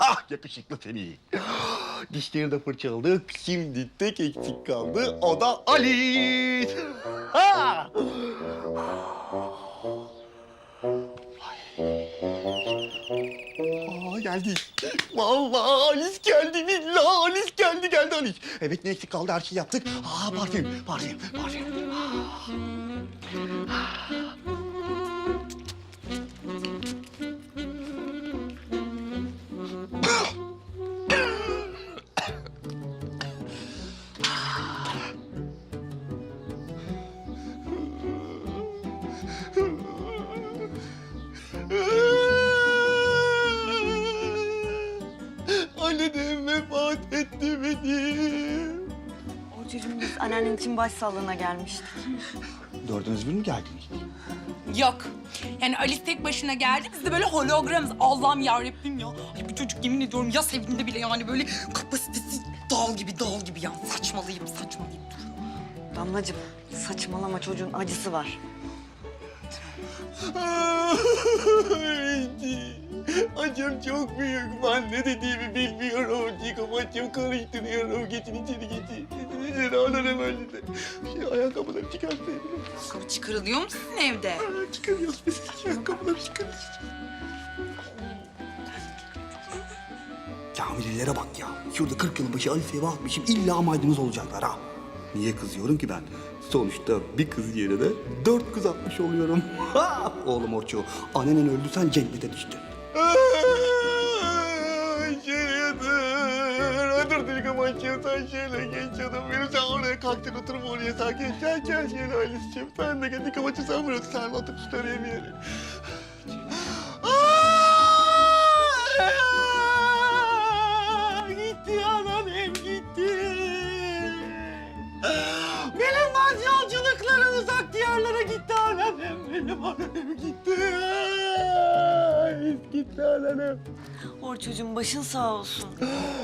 Ah yakışıklı seni. Dişleri de fırçaladık. Şimdi tek eksik kaldı. O da Ali. Ha! Aa, geldi. Vallahi Alice geldi. Billahi Alice geldi. Geldi Alice. Evet ne eksik kaldı her şeyi yaptık. Aa parfüm, parfüm, parfüm. Annem vefat etti benim. Orçucuğum biz anneannen için başsağlığına gelmiştik. Dördünüz bir mi geldiniz? Yok. Yani Alice tek başına geldi. Biz de böyle hologramız. Allah'ım yarabbim ya. Ay çocuk yemin ediyorum ya sevdiğinde bile yani böyle kapasitesi dal gibi dal gibi ya. Saçmalayıp saçmalayıp. Damlacığım saçmalama çocuğun acısı var. Acım çok büyük. Ben ne dediğimi bilmiyorum. Çıkıp açım karıştırıyorum. Geçin içeri geçin. İçeri alırım önce de. Şey, ayakkabıları çıkartayım. Kapı çıkarılıyor mu sizin evde? Çıkarıyoruz biz. Ayakkabıları çıkarıyoruz. Kamilelere bak ya. Şurada 40 yıl başı Alice'ye bakmışım. İlla maydanoz olacaklar ha. Niye kızıyorum ki ben? Sonuçta bir kız yerine dört kız atmış oluyorum. Ha! Oğlum Orço, annen öldü sen cennete düştün. Sen şöyle geç canım benim. Sen oraya kalktın oturma oraya sen geç. Gel şöyle Alice'ciğim. Sen de gel Dilgam açıyor sen otur. Sen otur tut oraya Gitti anneannem gitti. Benim baz yolculuklarım uzak diyarlara gitti anneannem. Benim anneannem gitti. Ay, gitti anneannem. Orçucuğum başın sağ olsun.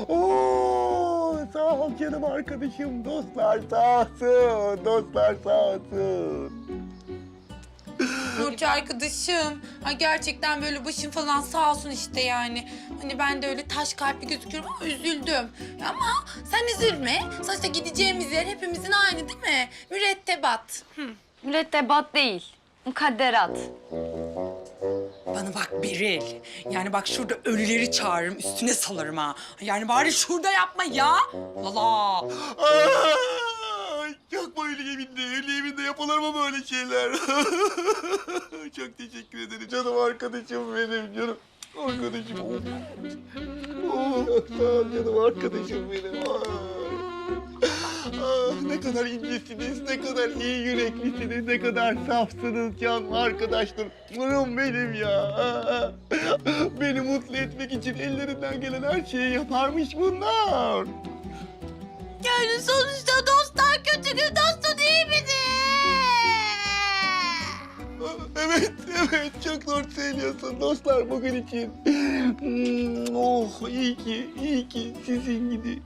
Oo, sağ ol canım arkadaşım. Dostlar sağ olsun. Dostlar sağ olsun. Nurcu arkadaşım. Ay gerçekten böyle başım falan sağ olsun işte yani. Hani ben de öyle taş kalpli gözüküyorum ama üzüldüm. Ama sen üzülme. Sonuçta gideceğimiz yer hepimizin aynı değil mi? Mürettebat. Hı. Mürettebat değil, mukadderat. Bana bak Beril. Yani bak şurada ölüleri çağırırım, üstüne salarım ha. Yani bari şurada yapma ya. Lala. Ay, çok böyle evinde, öyle evinde yapılır mı böyle şeyler? çok teşekkür ederim canım arkadaşım benim canım. Arkadaşım. Oh, sağ ol canım arkadaşım benim. Ay. Ah, ne kadar incesiniz, ne kadar iyi yüreklisiniz, ne kadar safsınız canım arkadaşlarım benim ya. Beni mutlu etmek için ellerinden gelen her şeyi yaparmış bunlar. Yani sonuçta dostlar kötü gün dostu değil Evet, evet. Çok doğru söylüyorsun dostlar bugün için. Hmm, oh, iyi ki, iyi ki sizin gibi.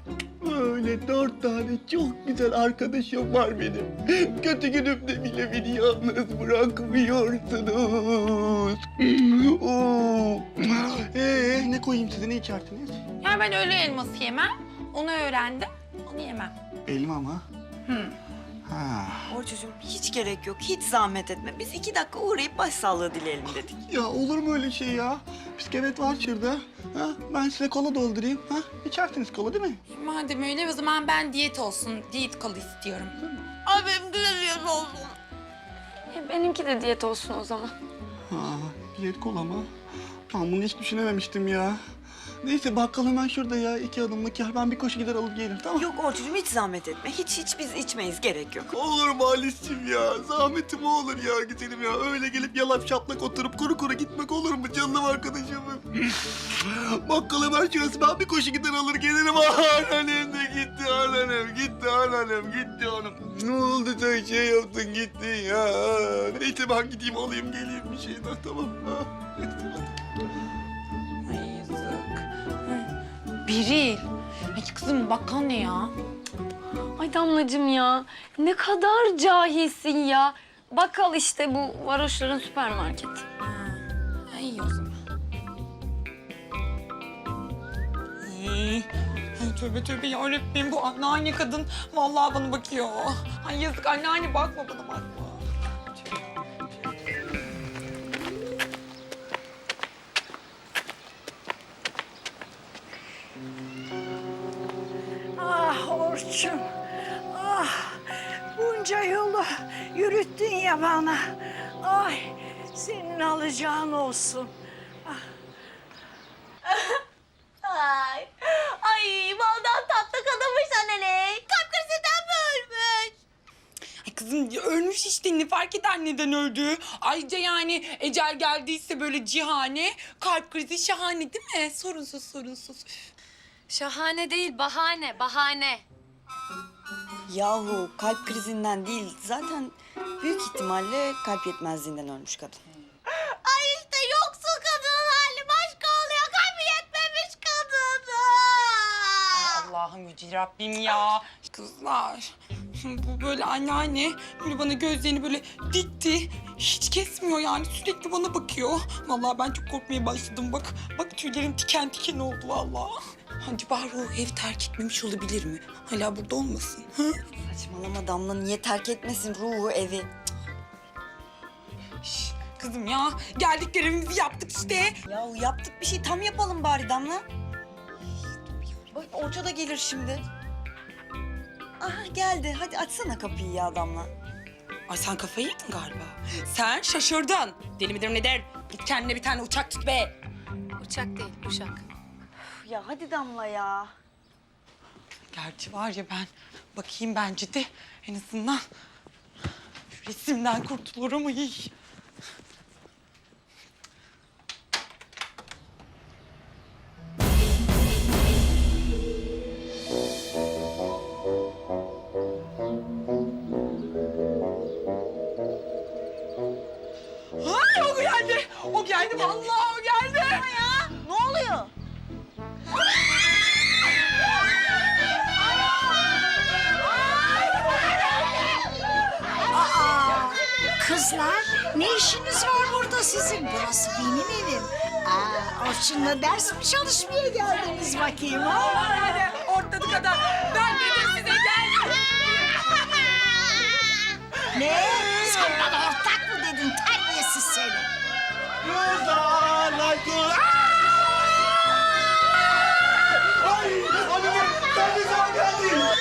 Böyle dört tane çok güzel arkadaşım var benim. Kötü günümde bile beni yalnız bırakmıyorsunuz. Oh. Ee, ne koyayım size, ne içersiniz? Yani ben ölü elması yemem. Onu öğrendim. Onu yemem. Elma mı? Hı. Ha. Orçucuğum hiç gerek yok. Hiç zahmet etme. Biz iki dakika uğrayıp başsağlığı dileyelim dedik. Ya olur mu öyle şey ya? Bisküvit var şurada. Ha? Ben size kola doldurayım. Ha? İçersiniz kola değil mi? Madem öyle o zaman ben diyet olsun. Diyet kolu istiyorum. Ay benim güzel diyet olsun. E, benimki de diyet olsun o zaman. Ha, diyet kola mı? Ben bunu hiç düşünememiştim ya. Neyse bakkal hemen şurada ya. iki adımlık yer. Ben bir koşu gider alıp gelirim tamam Yok Orçucuğum hiç zahmet etme. Hiç hiç biz içmeyiz. Gerek yok. Olur mu Alice'cim ya? Zahmetim olur ya güzelim ya. Öyle gelip yalap şaplak oturup kuru kuru gitmek olur mu canım arkadaşım? Bakkal hemen şurası. Ben bir koşu gider alır gelirim. Anneannem de gitti anneannem. Gitti anneannem. Gitti hanım. Ne oldu sen şey yaptın gittin ya. Neyse ben gideyim alayım geleyim bir şeyden tamam mı? Ay. Biril. Ay kızım bakkal ne ya? Ay Damlacığım ya, ne kadar cahilsin ya. Bakkal işte bu varoşların süpermarketi. Ay iyi o zaman. Tövbe tövbe yarabbim bu anneanne kadın vallahi bana bakıyor. Ay yazık anneanne bakma bana bakma. Ya bana. Ay senin alacağın olsun. Ay, ay baldan tatlı kanamış anne. Kalp krizinden mi ölmüş? Ay kızım ölmüş işte ne fark eder neden öldü. Ayrıca yani ecel geldiyse böyle cihane kalp krizi şahane değil mi? Sorunsuz sorunsuz. Üf. Şahane değil bahane bahane. Yahu kalp krizinden değil zaten büyük ihtimalle kalp yetmezliğinden ölmüş kadın. Ay işte yoksul kadının hali başka oluyor. Kalbi yetmemiş kadın. Allah'ım yüce Rabbim ya. Kızlar bu böyle anneanne böyle bana gözlerini böyle dikti. Hiç kesmiyor yani sürekli bana bakıyor. Vallahi ben çok korkmaya başladım bak. Bak tüylerim tiken tiken oldu vallahi. Acaba o ev terk etmemiş olabilir mi? Hala burada olmasın. Hı? Saçmalama Damla niye terk etmesin ruhu evi? Şş, kızım ya geldik görevimizi yaptık işte. Yahu yaptık bir şey tam yapalım bari Damla. Bak Orço da gelir şimdi. Aha geldi. Hadi açsana kapıyı ya Damla. Ay sen kafayı yedin galiba. Sen şaşırdın. Deli midir nedir? Git kendine bir tane uçak tut be. Uçak değil uşak. Ya hadi Damla ya. Gerçi var ya ben bakayım bence de en azından resimden kurtulurum. Ay. Ay o geldi. O geldi vallahi Kızlar ne işiniz var burada sizin? Burası benim evim. Aa, Orçun'la ders mi çalışmaya geldiniz bakayım ha? Ortalık kadar. Ben dedim size gel. Ne? Sen bana ortak mı dedin terbiyesiz seni? Like Ay, anne, sen ne zaman geldin? Ya.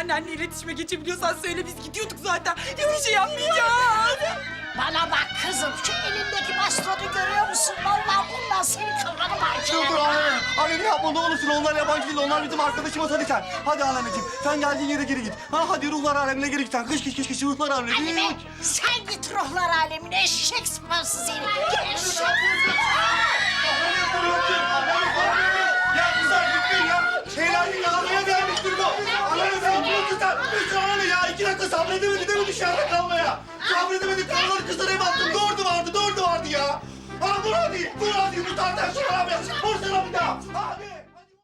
Anneannenle iletişime geçebiliyorsan söyle biz gidiyorduk zaten. Hiçbir şey yapmayacağız. Bana bak kızım şu elindeki bastonu görüyor musun? Vallahi bundan seni kıvranım Dur dur anne. Anne ne yapma ne olursun onlar yabancı değil onlar bizim arkadaşımız hadi sen. Hadi anneciğim sen geldiğin yere geri git. Ha hadi ruhlar alemine geri git sen. Kış kış kış kış ruhlar alemine. Anneme sen git ruhlar alemine eşek sıpası seni. Eşek. Ya sabredemedi değil mi dışarıda kalmaya? Sabredemedi kalmadı kızlar ev attım. Doğru vardı doğru vardı ya. Ha vur hadi. Vur hadi. Bu tartan şuna abi. Vursana bir daha. Hadi.